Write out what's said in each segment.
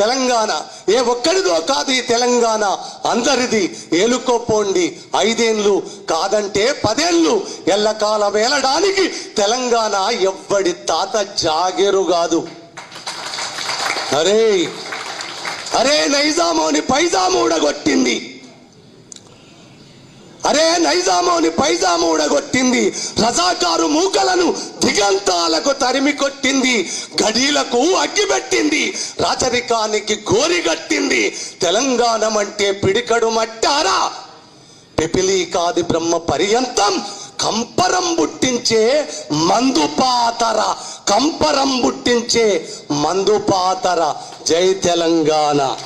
తెలంగాణ. ఏ ఒక్కడిదో కాదు ఈ తెలంగాణ. అందరిది ఏలుకోపోండి. ఐదేళ్ళు కాదంటే పదేళ్ళు ఎల్లకాల వేలడానికి తెలంగాణ ఎవ్వడి తాత జాగేరు కాదు. అరే అరే నైజామోని పైజాము ఊడగొట్టింది. అరే నైజామోని పైజాము ఊడగొట్టింది. రజాకారు మూకలను దిగంతాలకు తరిమి కొట్టింది. గడీలకు అగ్గిపెట్టింది రాచరికానికి గోరిగట్టింది తెలంగాణ అంటే పిడికడు మట్టారా? పిపిలి కాది బ్రహ్మ పర్యంతం కంపరం బుట్టించే మందుపాతర కంపరం బుట్టించే మందుపాతర జై తెలంగాణ.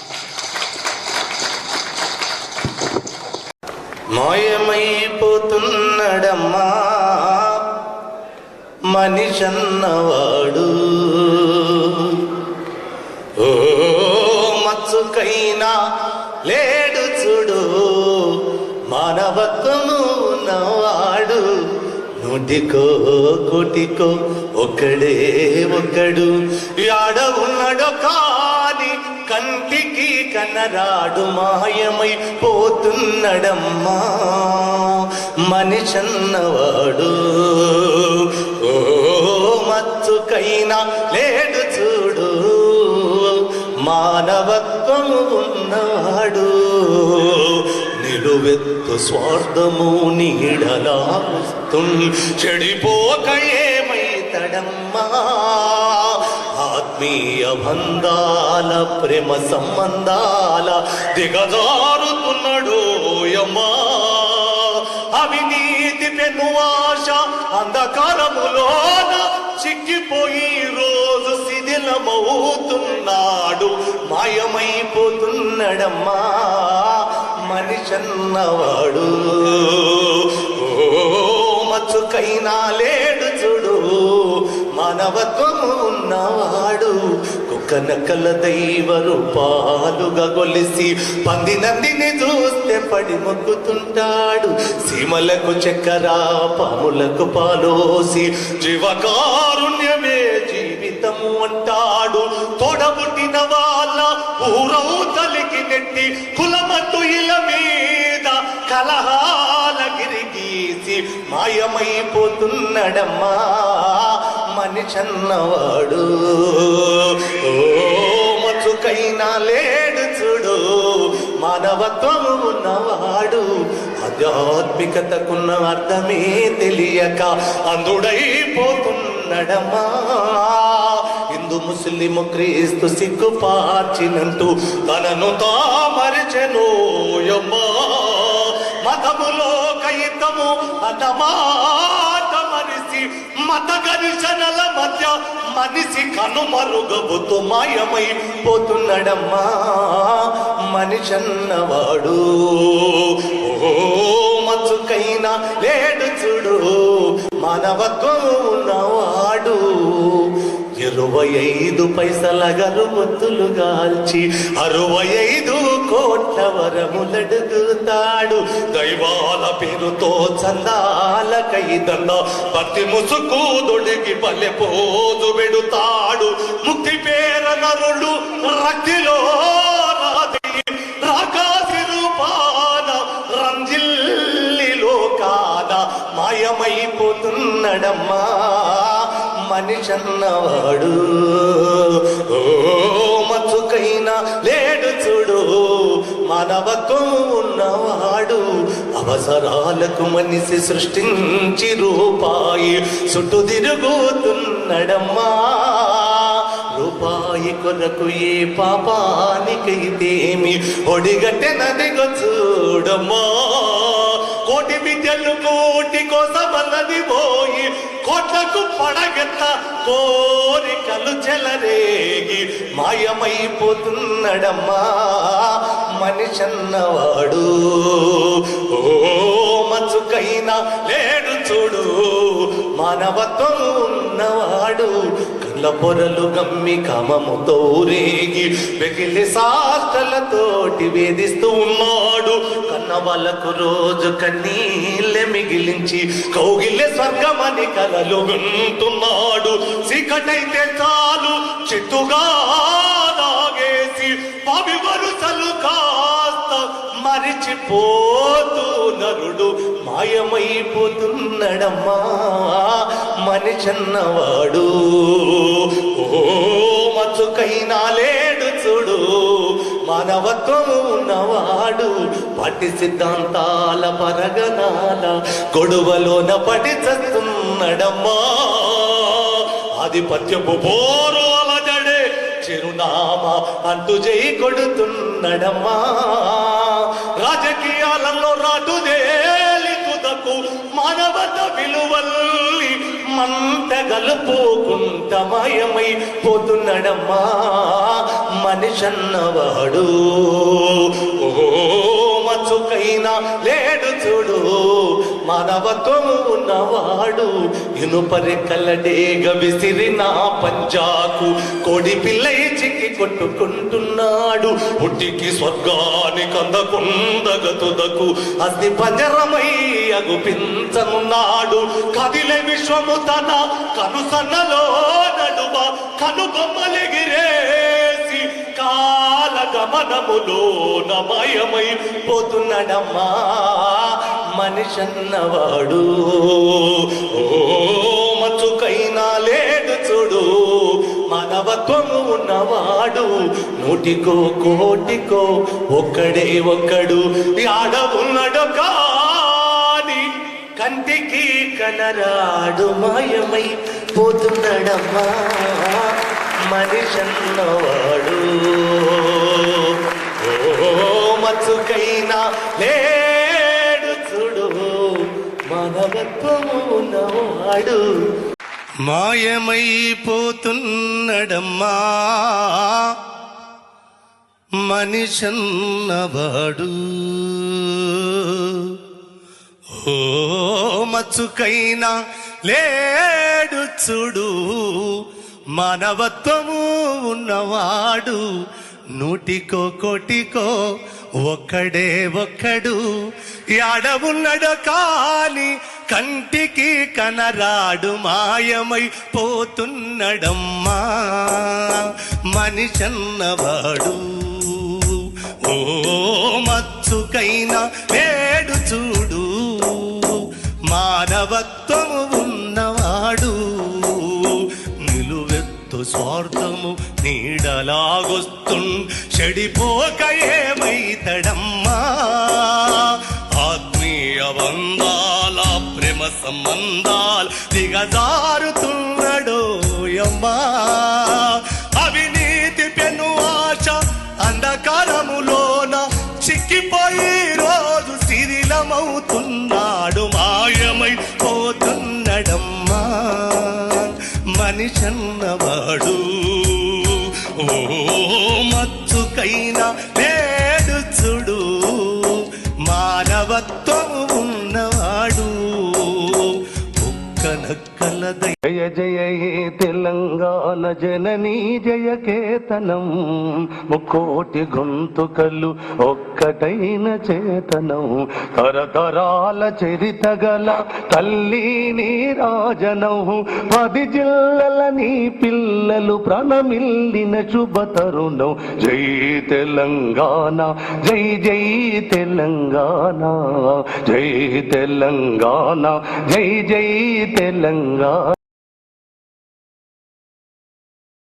మాయమైపోతున్నడమ్మా. మనిషన్నవాడు. ఓ మచ్చుకైనా లేడు చూడు. మానవత్వము ఉన్నవాడు. నూటికో కోటికో ఒక్కడే ఒక్కడు యాడ ఉన్నాడో కాని కంటికి కనరాడు మాయమై పోతున్నడమ్మా. మనిషన్నవాడు. ఓ మత్తుకైనా లేడు చూడు. మానవత్వము ఉన్నవాడు నిలువెత్తు స్వార్థము నీడలా చెడిపోక ఏమైతడమ్మా ఆత్మీయ బంధాల ప్రేమ సంబంధాల దిగజారుతున్నాడు యమ్మా. అవినీతి పెను ఆశ అంధకారములోన చిక్కిపోయి రోజు శిథిలమవుతున్నాడు మాయమైపోతున్నాడమ్మా. మనిషన్నవాడు ఓ మచ్చుకైనా లేడు చూడు మానవత్వము ఉన్నవాడు. కుక్కనకల దైవ రూపాలుగా గొలిసి పంది నందిని చూస్తే పడి మొక్కుతుంటాడు. సీమలకు చక్కెర పాములకు పాలోసి జీవకారుణ్యమే జీవితము అంటాడు. తోడబుట్టిన ఊరవుతలికి నెట్టి కులమట్టు ఇల మీద కలహాల గిరిగీసి మాయమైపోతున్నడమ్మా మనిషన్నవాడు. ఓ మచ్చుకైనా లేడు చూడు మానవత్వము ఉన్నవాడు. ఆధ్యాత్మికతకున్న అర్థమే తెలియక అందుడైపోతున్నాడమ్మా హిందూ ముస్లిం క్రీస్తు సిగ్గు పార్చినంటూ తనను తామరిచెనోయమ్మా మతములో కైతము అన్నమాట మనిషి మత ఘర్షణల మధ్య మనిషి కనుమరుగబుతూ మాయమై పోతున్నాడమ్మా. మనిషన్నవాడు. ఓ మచ్చుకైనా లేడు చూడు. మానవత్వం ఉన్నవాడు. ఇరవై ఐదు పైసల గరుమతులు గాల్చి అరవై ఐదు కోట్ల వరములడుగుతాడు. దైవాల పేరుతో చందాల కైదన్న భక్తి ముసుకు దొడిగి పల్లె పోదు పెడుతాడు. ముక్తి పేర నరుడు రక్తిలో రాకాసి రూపాన రంజిల్లిలో కాద మాయమైపోతున్నడమ్మా. మనిషన్నవాడు ఓ మచ్చుకైనా లేడు చూడు మానవత్వం ఉన్నవాడు. అవసరాలకు మనిషి సృష్టించి రూపాయి చుట్టూ తిరుగుతున్నడమ్మా. రూపాయి కొరకు ఏ పాపానికైతేమి ఒడిగట్టెనదిగో చూడమ్మా. కోటి విద్యలు కోటి కోసమన్నది పోయి కోట్లకు పడగెత్త కోరికలు చెలరేగి మాయమైపోతున్నడమ్మా మనిషన్నవాడు. ఓ మచ్చుకైనా లేడు చూడు మానవత్వం ఉన్నవాడు. పొరల పొరలు గమ్మి కమముతో రేగి వెగిలి సాష్టలతోటి వేధిస్తూ ఉన్నాడు. కన్నవలకు రోజు కన్నీళ్ళె మిగిలించి కౌగిలే స్వర్గమని కలలుగుంటున్నాడు చీకటైతే చాలు చిట్టుగా దాగేసి పవి వరుసలు కాస్త మరిచిపోతూ నరుడు మాయమైపోతున్నాడమ్మా. మనిషన్నవాడు ఓ మచ్చుకైనా లేడు చూడు. మానవత్వము ఉన్నవాడు పట్టి సిద్ధాంతాల పరగనాల గొడవలోన పడి చస్తున్నాడమ్మా. ఆధిపత్యపు పోరోల జడే చిరునామా అంటూ చేయి కొడుతున్నడమ్మా. రాజకీయ మంత గలుపుకుంటమయమై పోతున్నడమ్మా మనిషన్నవాడు. ఓ లేడు చూడు మానవత్వము ఉన్నవాడు. ఇనుపరి కల్లడేగ విసిరిన పంజాకు కోడి పిల్లై చిక్కి కొట్టుకుంటున్నాడు. పుట్టికి స్వర్గానికి అందకుందగతుదకు అగ్ని పంజరమై అగుపించనున్నాడు కదిలే విశ్వము తన కనుసన్నలో నడుమ కనుబొమ్మలెగిరేసి కాల గమనములో నమయమై పోతున్నాడమ్మా. మనిషన్నవాడు. ఓ మచ్చుకైనా లేడు చూడు. మానవత్వము ఉన్నవాడు. నూటికో కోటికో ఒక్కడే ఒక్కడు. ఆడ ఉన్నాడు కంటికి కనరాడు మాయమై పోతున్నాడమ్మా. మనిషన్నవాడు. ఓ మచ్చుకైనా లేడు చూడు. మానవత్వము ఉన్నవాడు. మాయమైపోతున్నడమ్మా మనిషన్నవాడు. ఓ మచ్చుకైనా లేడు చూడు. మానవత్వము ఉన్నవాడు నూటికో కోటికో ఒక్కడే ఒక్కడు. యాడవున్నడు కాని కంటికి కనరాడు మాయమై పోతున్నడమ్మా. మనిషన్నవాడు. ఓ మచ్చుకైనా లేడు చూడు మానవత్వము ఉన్నవాడు. నిలువెత్తు స్వార్థము నీడలాగొస్తుం చెడిపోక ఏమైతడమ్మా? ఆత్మీయ బంధాల ప్రేమ సంబంధాలు దిగజారుతున్నాడో పోతున్నడమ్మా మనిషన్నవాడు. ఓ మచ్చుకైనా జయ జయ హే తెలంగాణ జననీ జయ కేతనం. ముకోటి గొంతుకలు ఒక్కటైన చేతనం. తరతరాల చరిత గల తల్లి నీ రాజనం పది జిల్లల నీ పిల్లలు ప్రణమిల్లిన శుభ తరుణం. జై తెలంగాణ జై జై తెలంగాణ. జై తెలంగాణ జై జై తెలంగాణ.